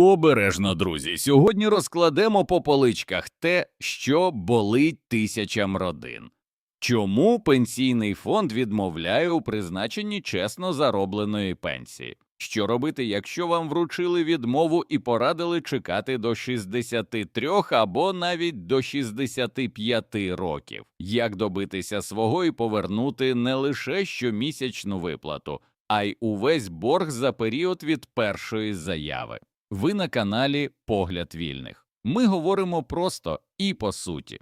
Обережно, друзі. Сьогодні розкладемо по поличках те, що болить тисячам родин. Чому пенсійний фонд відмовляє у призначенні чесно заробленої пенсії? Що робити, якщо вам вручили відмову і порадили чекати до 63 або навіть до 65 років? Як добитися свого і повернути не лише щомісячну виплату, а й увесь борг за період від першої заяви? Ви на каналі Погляд вільних. Ми говоримо просто і по суті.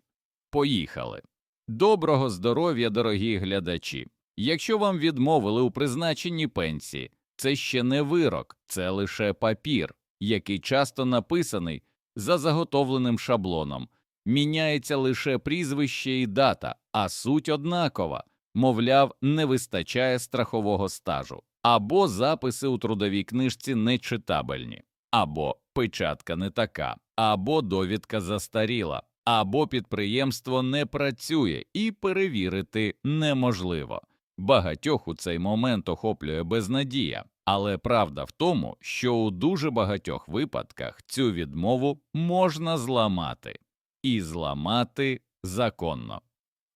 Поїхали. Доброго здоров'я, дорогі глядачі. Якщо вам відмовили у призначенні пенсії, це ще не вирок, це лише папір, який часто написаний за заготовленим шаблоном. Міняється лише прізвище і дата, а суть однакова мовляв, не вистачає страхового стажу, або записи у трудовій книжці нечитабельні, або печатка не така, або довідка застаріла, або підприємство не працює і перевірити неможливо. Багатьох у цей момент охоплює безнадія, але правда в тому, що у дуже багатьох випадках цю відмову можна зламати і зламати законно.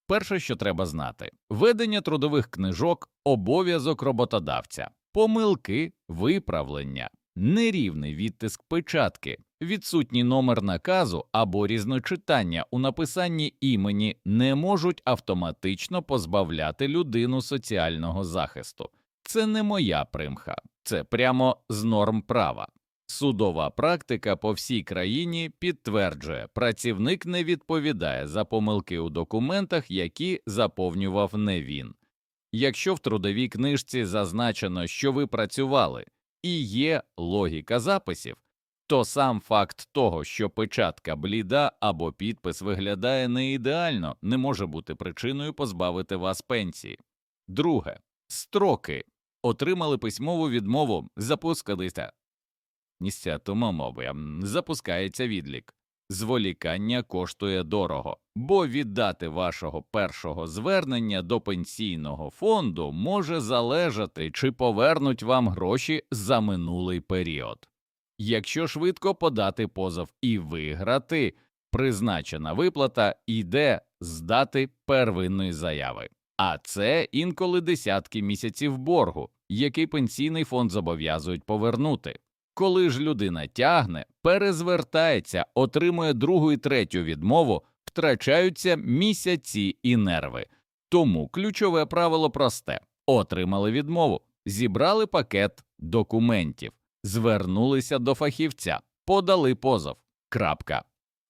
Перше, що треба знати, ведення трудових книжок обов'язок роботодавця, помилки, виправлення, нерівний відтиск печатки, відсутній номер наказу або різночитання у написанні імені не можуть автоматично позбавляти людину соціального захисту. Це не моя примха, це прямо з норм права. Судова практика по всій країні підтверджує, працівник не відповідає за помилки у документах, які заповнював не він. Якщо в трудовій книжці зазначено, що ви працювали, і є логіка записів, то сам факт того, що печатка бліда або підпис виглядає не ідеально, не може бути причиною позбавити вас пенсії. Друге. Строки. Отримали письмову відмову, запускалися. Ністятима мови. Запускається відлік. Зволікання коштує дорого, бо віддати вашого першого звернення до пенсійного фонду може залежати, чи повернуть вам гроші за минулий період. Якщо швидко подати позов і виграти, призначена виплата йде з дати первинної заяви, а це інколи десятки місяців боргу, який пенсійний фонд зобов'язують повернути. Коли ж людина тягне, перезвертається, отримує другу і третю відмову, втрачаються місяці і нерви. Тому ключове правило просте: отримали відмову, зібрали пакет документів, звернулися до фахівця, подали позов. Крапка.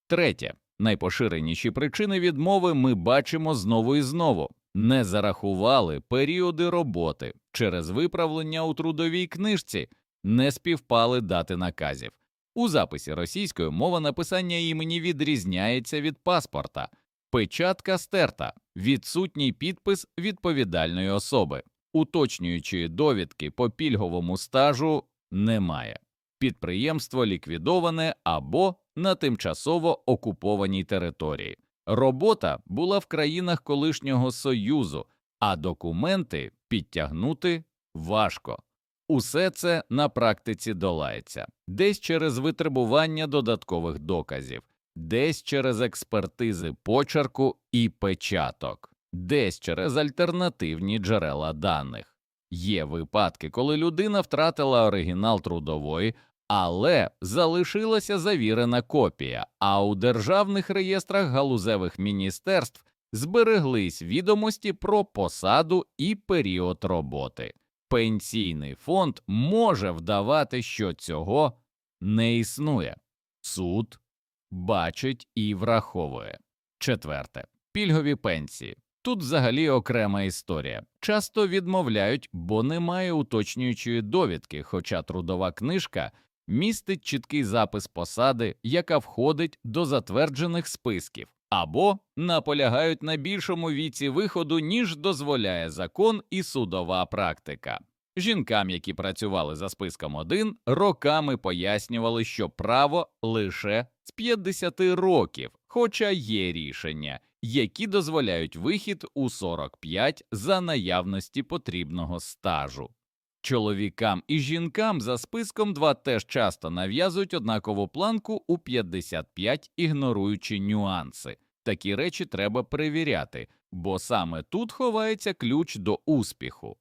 Третє. Найпоширеніші причини відмови ми бачимо знову і знову. Не зарахували періоди роботи через виправлення у трудовій книжці не співпали дати наказів. У записі російською мова написання імені відрізняється від паспорта, печатка стерта, відсутній підпис відповідальної особи, уточнюючої довідки по пільговому стажу немає. Підприємство ліквідоване або на тимчасово окупованій території. Робота була в країнах колишнього союзу, а документи підтягнути важко. Усе це на практиці долається десь через витребування додаткових доказів, десь через експертизи почерку і печаток, десь через альтернативні джерела даних. Є випадки, коли людина втратила оригінал трудової, але залишилася завірена копія, а у державних реєстрах галузевих міністерств збереглись відомості про посаду і період роботи пенсійний фонд може вдавати, що цього не існує. Суд бачить і враховує. Четверте пільгові пенсії. Тут взагалі окрема історія. Часто відмовляють, бо немає уточнюючої довідки, хоча трудова книжка містить чіткий запис посади, яка входить до затверджених списків, або наполягають на більшому віці виходу, ніж дозволяє закон і судова практика. Жінкам, які працювали за списком 1, роками пояснювали, що право лише з 50 років, хоча є рішення, які дозволяють вихід у 45 за наявності потрібного стажу. Чоловікам і жінкам за списком 2 теж часто нав'язують однакову планку у 55, ігноруючи нюанси. Такі речі треба перевіряти, бо саме тут ховається ключ до успіху.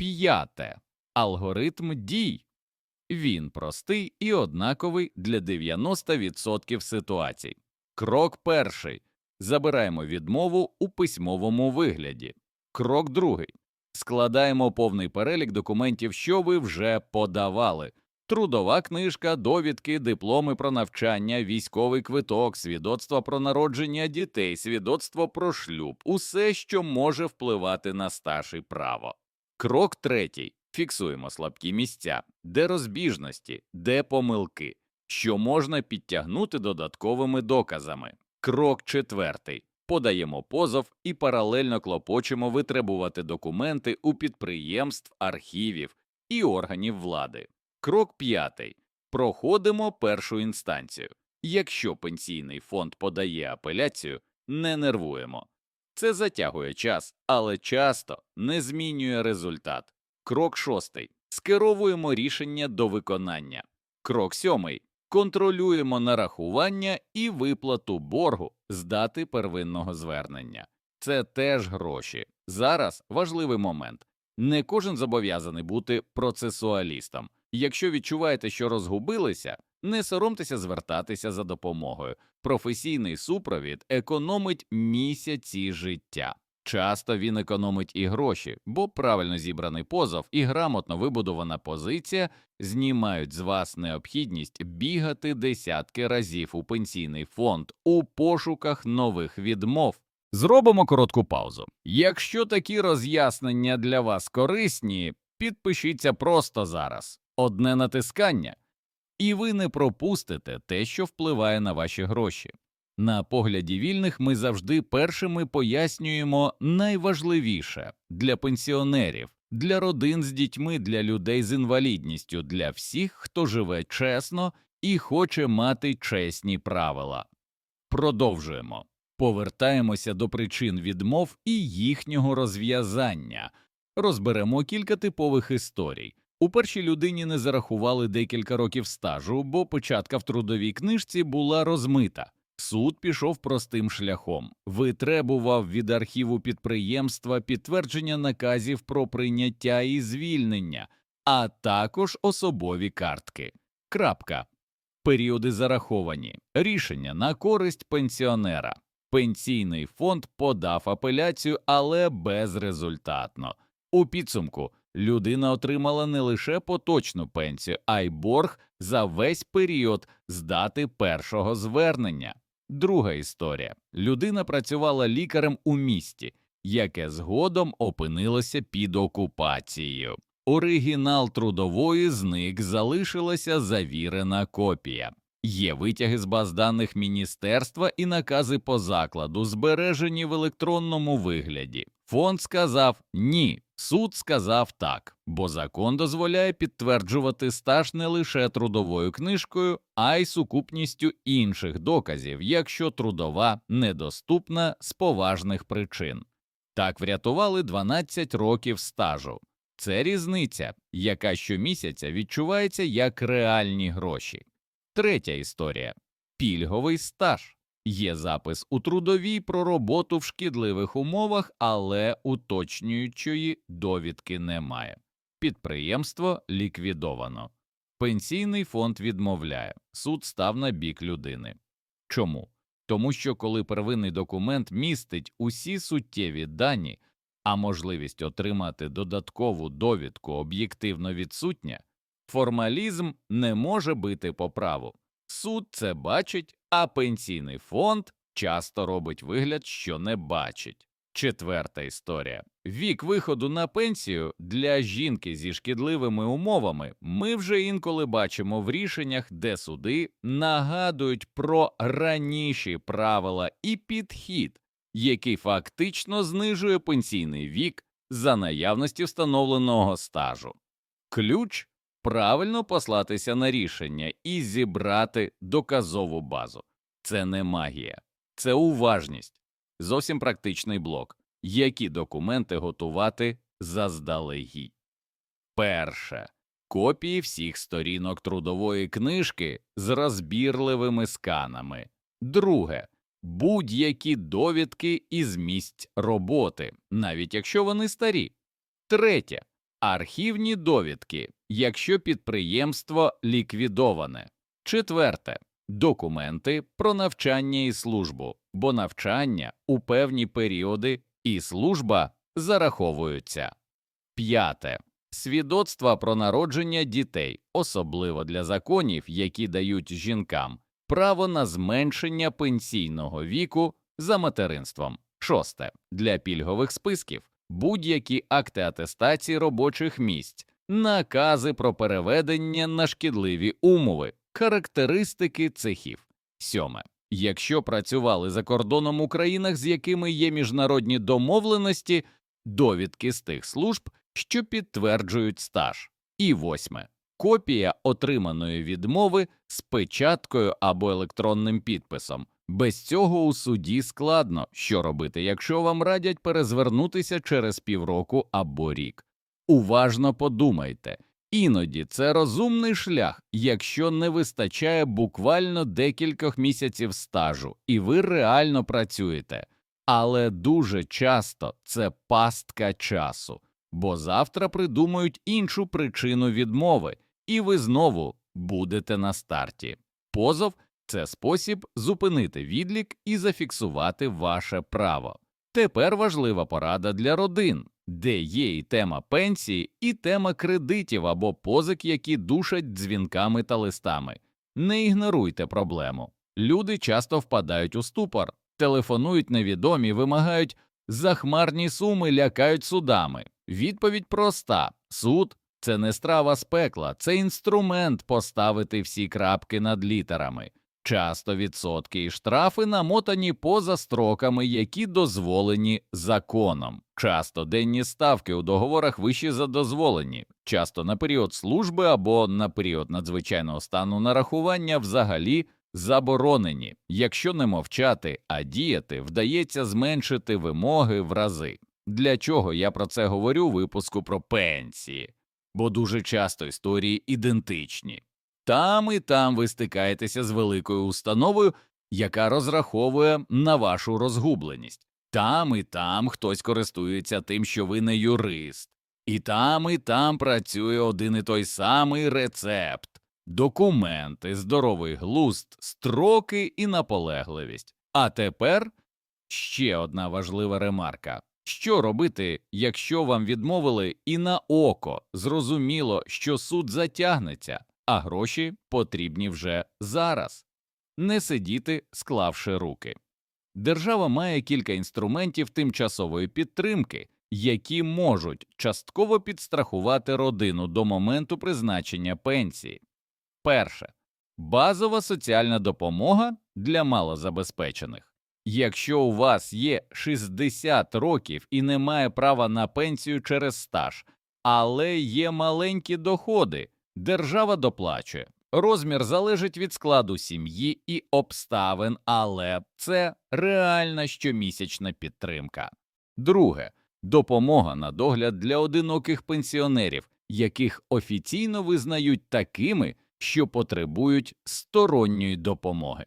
П'яте. Алгоритм дій. Він простий і однаковий для 90% ситуацій. Крок перший. Забираємо відмову у письмовому вигляді. Крок другий. Складаємо повний перелік документів, що ви вже подавали. Трудова книжка, довідки, дипломи про навчання, військовий квиток, свідоцтво про народження дітей, свідоцтво про шлюб, усе, що може впливати на і право. Крок третій. Фіксуємо слабкі місця, де розбіжності, де помилки, що можна підтягнути додатковими доказами. Крок четвертий. Подаємо позов і паралельно клопочемо витребувати документи у підприємств, архівів і органів влади. Крок п'ятий. Проходимо першу інстанцію. Якщо пенсійний фонд подає апеляцію, не нервуємо. Це затягує час, але часто не змінює результат. Крок шостий. Скеровуємо рішення до виконання. Крок сьомий. Контролюємо нарахування і виплату боргу з дати первинного звернення. Це теж гроші. Зараз важливий момент. Не кожен зобов'язаний бути процесуалістом. Якщо відчуваєте, що розгубилися, не соромтеся звертатися за допомогою. Професійний супровід економить місяці життя. Часто він економить і гроші, бо правильно зібраний позов і грамотно вибудована позиція знімають з вас необхідність бігати десятки разів у пенсійний фонд у пошуках нових відмов. Зробимо коротку паузу. Якщо такі роз'яснення для вас корисні, підпишіться просто зараз. Одне натискання, і ви не пропустите те, що впливає на ваші гроші. На погляді вільних ми завжди першими пояснюємо найважливіше для пенсіонерів, для родин з дітьми, для людей з інвалідністю, для всіх, хто живе чесно і хоче мати чесні правила. Продовжуємо. Повертаємося до причин відмов і їхнього розв'язання. Розберемо кілька типових історій. У першій людині не зарахували декілька років стажу, бо початка в трудовій книжці була розмита. Суд пішов простим шляхом, витребував від архіву підприємства підтвердження наказів про прийняття і звільнення, а також особові картки. Крапка. Періоди зараховані. Рішення на користь пенсіонера. Пенсійний фонд подав апеляцію, але безрезультатно. У підсумку людина отримала не лише поточну пенсію, а й борг за весь період з дати першого звернення. Друга історія людина працювала лікарем у місті, яке згодом опинилося під окупацією. Оригінал трудової зник залишилася завірена копія. Є витяги з баз даних міністерства і накази по закладу, збережені в електронному вигляді. Фонд сказав ні, суд сказав так, бо закон дозволяє підтверджувати стаж не лише трудовою книжкою, а й сукупністю інших доказів, якщо трудова недоступна з поважних причин. Так врятували 12 років стажу. Це різниця, яка щомісяця відчувається як реальні гроші. Третя історія пільговий стаж. Є запис у трудовій про роботу в шкідливих умовах, але уточнюючої довідки немає. Підприємство ліквідовано. Пенсійний фонд відмовляє, суд став на бік людини. Чому? Тому що коли первинний документ містить усі суттєві дані, а можливість отримати додаткову довідку об'єктивно відсутня, формалізм не може бити по праву. Суд це бачить, а пенсійний фонд часто робить вигляд, що не бачить. Четверта історія. Вік виходу на пенсію для жінки зі шкідливими умовами ми вже інколи бачимо в рішеннях, де суди нагадують про раніші правила і підхід, який фактично знижує пенсійний вік за наявності встановленого стажу. Ключ правильно послатися на рішення і зібрати доказову базу. Це не магія, це уважність. Зовсім практичний блок, які документи готувати заздалегідь. Перше. Копії всіх сторінок трудової книжки з розбірливими сканами. Друге. Будь-які довідки із місць роботи, навіть якщо вони старі. Третє. Архівні довідки, якщо підприємство ліквідоване. Четверте. Документи про навчання і службу, бо навчання у певні періоди і служба зараховуються. П'яте. Свідоцтва про народження дітей, особливо для законів, які дають жінкам право на зменшення пенсійного віку за материнством. Шосте. Для пільгових списків будь-які акти атестації робочих місць, накази про переведення на шкідливі умови, характеристики цехів. Сьоме. Якщо працювали за кордоном у країнах, з якими є міжнародні домовленості, довідки з тих служб, що підтверджують стаж. І восьме. Копія отриманої відмови з печаткою або електронним підписом. Без цього у суді складно, що робити, якщо вам радять перезвернутися через півроку або рік. Уважно подумайте, іноді це розумний шлях, якщо не вистачає буквально декількох місяців стажу, і ви реально працюєте. Але дуже часто це пастка часу, бо завтра придумають іншу причину відмови, і ви знову будете на старті. Позов це спосіб зупинити відлік і зафіксувати ваше право. Тепер важлива порада для родин, де є і тема пенсії, і тема кредитів або позик, які душать дзвінками та листами. Не ігноруйте проблему. Люди часто впадають у ступор, телефонують невідомі, вимагають захмарні суми, лякають судами. Відповідь проста: суд це не страва з пекла, це інструмент поставити всі крапки над літерами. Часто відсотки і штрафи намотані поза строками, які дозволені законом. Часто денні ставки у договорах вищі за дозволені, часто на період служби або на період надзвичайного стану нарахування взагалі заборонені. Якщо не мовчати, а діяти, вдається зменшити вимоги в рази. Для чого я про це говорю у випуску про пенсії? Бо дуже часто історії ідентичні. Там і там ви стикаєтеся з великою установою, яка розраховує на вашу розгубленість. Там і там хтось користується тим, що ви не юрист, і там і там працює один і той самий рецепт, документи, здоровий глузд, строки і наполегливість. А тепер ще одна важлива ремарка. Що робити, якщо вам відмовили і на око зрозуміло, що суд затягнеться, а гроші потрібні вже зараз? Не сидіти, склавши руки. Держава має кілька інструментів тимчасової підтримки, які можуть частково підстрахувати родину до моменту призначення пенсії. Перше базова соціальна допомога для малозабезпечених. Якщо у вас є 60 років і немає права на пенсію через стаж, але є маленькі доходи, держава доплачує. Розмір залежить від складу сім'ї і обставин, але це реальна щомісячна підтримка. Друге допомога на догляд для одиноких пенсіонерів, яких офіційно визнають такими, що потребують сторонньої допомоги.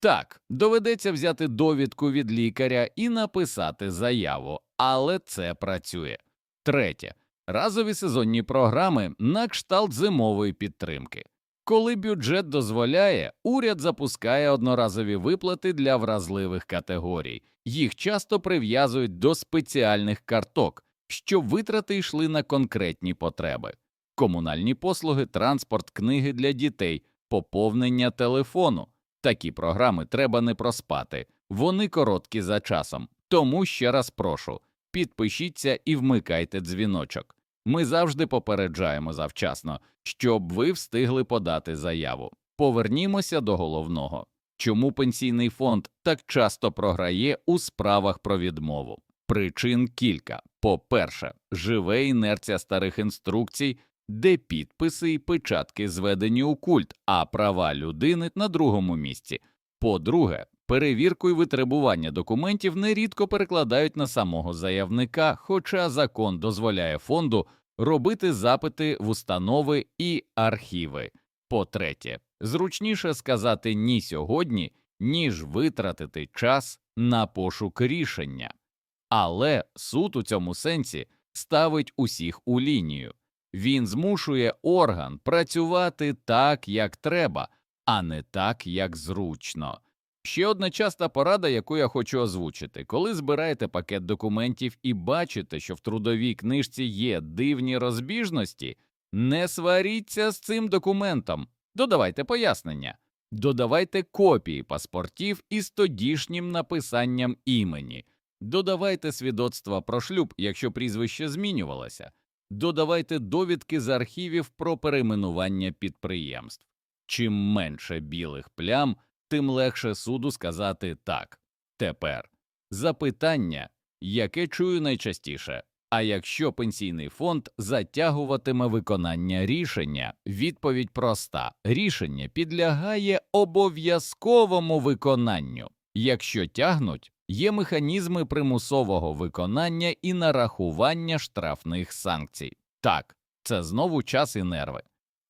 Так, доведеться взяти довідку від лікаря і написати заяву, але це працює. Третє разові сезонні програми на кшталт зимової підтримки. Коли бюджет дозволяє, уряд запускає одноразові виплати для вразливих категорій. Їх часто прив'язують до спеціальних карток, щоб витрати йшли на конкретні потреби: комунальні послуги, транспорт, книги для дітей, поповнення телефону. Такі програми треба не проспати, вони короткі за часом. Тому ще раз прошу підпишіться і вмикайте дзвіночок. Ми завжди попереджаємо завчасно, щоб ви встигли подати заяву. Повернімося до головного. Чому пенсійний фонд так часто програє у справах про відмову? Причин кілька. По-перше, живе інерція старих інструкцій, де підписи і печатки зведені у культ, а права людини на другому місці. По-друге, перевірку і витребування документів нерідко перекладають на самого заявника, хоча закон дозволяє фонду робити запити в установи і архіви. По-третє, зручніше сказати ні сьогодні, ніж витратити час на пошук рішення. Але суд у цьому сенсі ставить усіх у лінію. Він змушує орган працювати так, як треба, а не так, як зручно. Ще одна часта порада, яку я хочу озвучити, коли збираєте пакет документів і бачите, що в трудовій книжці є дивні розбіжності, не сваріться з цим документом, додавайте пояснення, додавайте копії паспортів із тодішнім написанням імені, додавайте свідоцтва про шлюб, якщо прізвище змінювалося, додавайте довідки з архівів про перейменування підприємств. Чим менше білих плям, тим легше суду сказати так. Тепер запитання, яке чую найчастіше. А якщо пенсійний фонд затягуватиме виконання рішення, відповідь проста: рішення підлягає обов'язковому виконанню. Якщо тягнуть, є механізми примусового виконання і нарахування штрафних санкцій. Так, це знову час і нерви.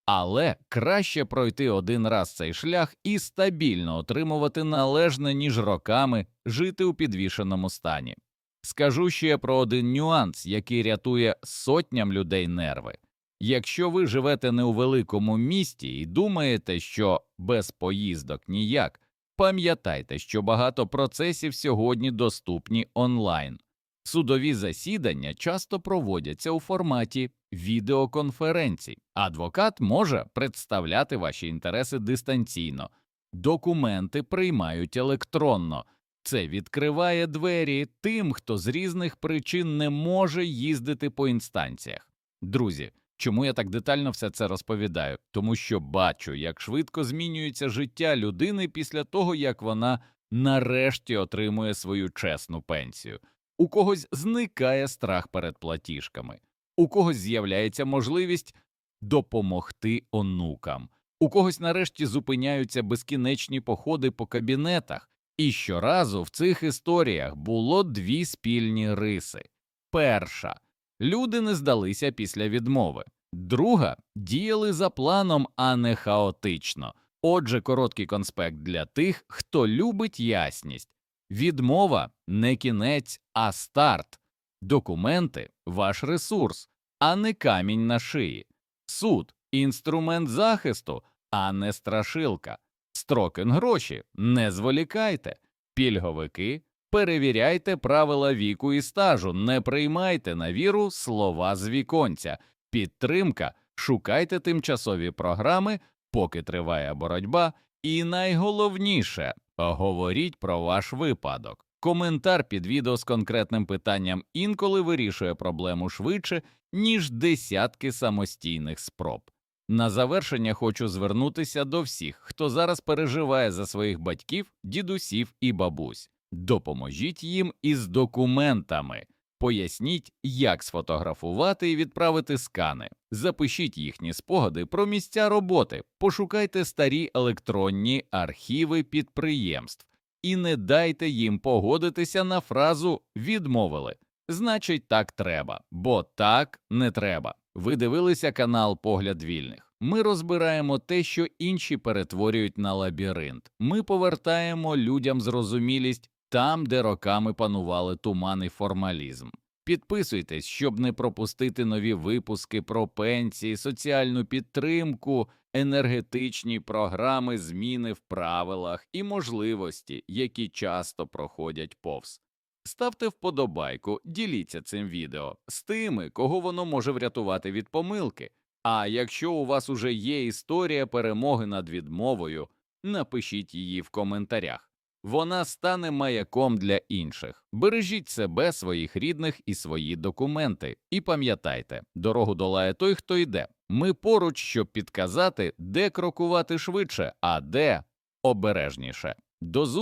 Але краще пройти один раз цей шлях і стабільно отримувати належне, ніж роками жити у підвішеному стані. Скажу ще про один нюанс, який рятує сотням людей нерви. Якщо ви живете не у великому місті і думаєте, що без поїздок ніяк, пам'ятайте, що багато процесів сьогодні доступні онлайн. Судові засідання часто проводяться у форматі відеоконференцій. Адвокат може представляти ваші інтереси дистанційно, документи приймають електронно. Це відкриває двері тим, хто з різних причин не може їздити по інстанціях. Друзі, чому я так детально все це розповідаю? Тому що бачу, як швидко змінюється життя людини після того, як вона нарешті отримує свою чесну пенсію. У когось зникає страх перед платіжками, у когось з'являється можливість допомогти онукам, у когось нарешті зупиняються безкінечні походи по кабінетах. І щоразу в цих історіях було дві спільні риси. Перша люди не здалися після відмови, друга діяли за планом, а не хаотично. Отже, короткий конспект для тих, хто любить ясність. Відмова не кінець, а старт. Документи ваш ресурс, а не камінь на шиї. Суд інструмент захисту, а не страшилка. Строкен гроші, не зволікайте. Пільговики, перевіряйте правила віку і стажу, не приймайте на віру слова з віконця. Підтримка, шукайте тимчасові програми, поки триває боротьба. І найголовніше говоріть про ваш випадок. Коментар під відео з конкретним питанням інколи вирішує проблему швидше, ніж десятки самостійних спроб. На завершення хочу звернутися до всіх, хто зараз переживає за своїх батьків, дідусів і бабусь. Допоможіть їм із документами, поясніть, як сфотографувати і відправити скани, запишіть їхні спогади про місця роботи, пошукайте старі електронні архіви підприємств і не дайте їм погодитися на фразу відмовили. Значить, так треба, бо так не треба. Ви дивилися канал Погляд вільних. Ми розбираємо те, що інші перетворюють на лабіринт. Ми повертаємо людям зрозумілість там, де роками панували туман і формалізм. Підписуйтесь, щоб не пропустити нові випуски про пенсії, соціальну підтримку, енергетичні програми, зміни в правилах і можливості, які часто проходять повз. Ставте вподобайку, діліться цим відео з тими, кого воно може врятувати від помилки. А якщо у вас уже є історія перемоги над відмовою, напишіть її в коментарях. Вона стане маяком для інших. Бережіть себе, своїх рідних і свої документи. І пам'ятайте, дорогу долає той, хто йде. Ми поруч, щоб підказати, де крокувати швидше, а де обережніше. До зустрічі!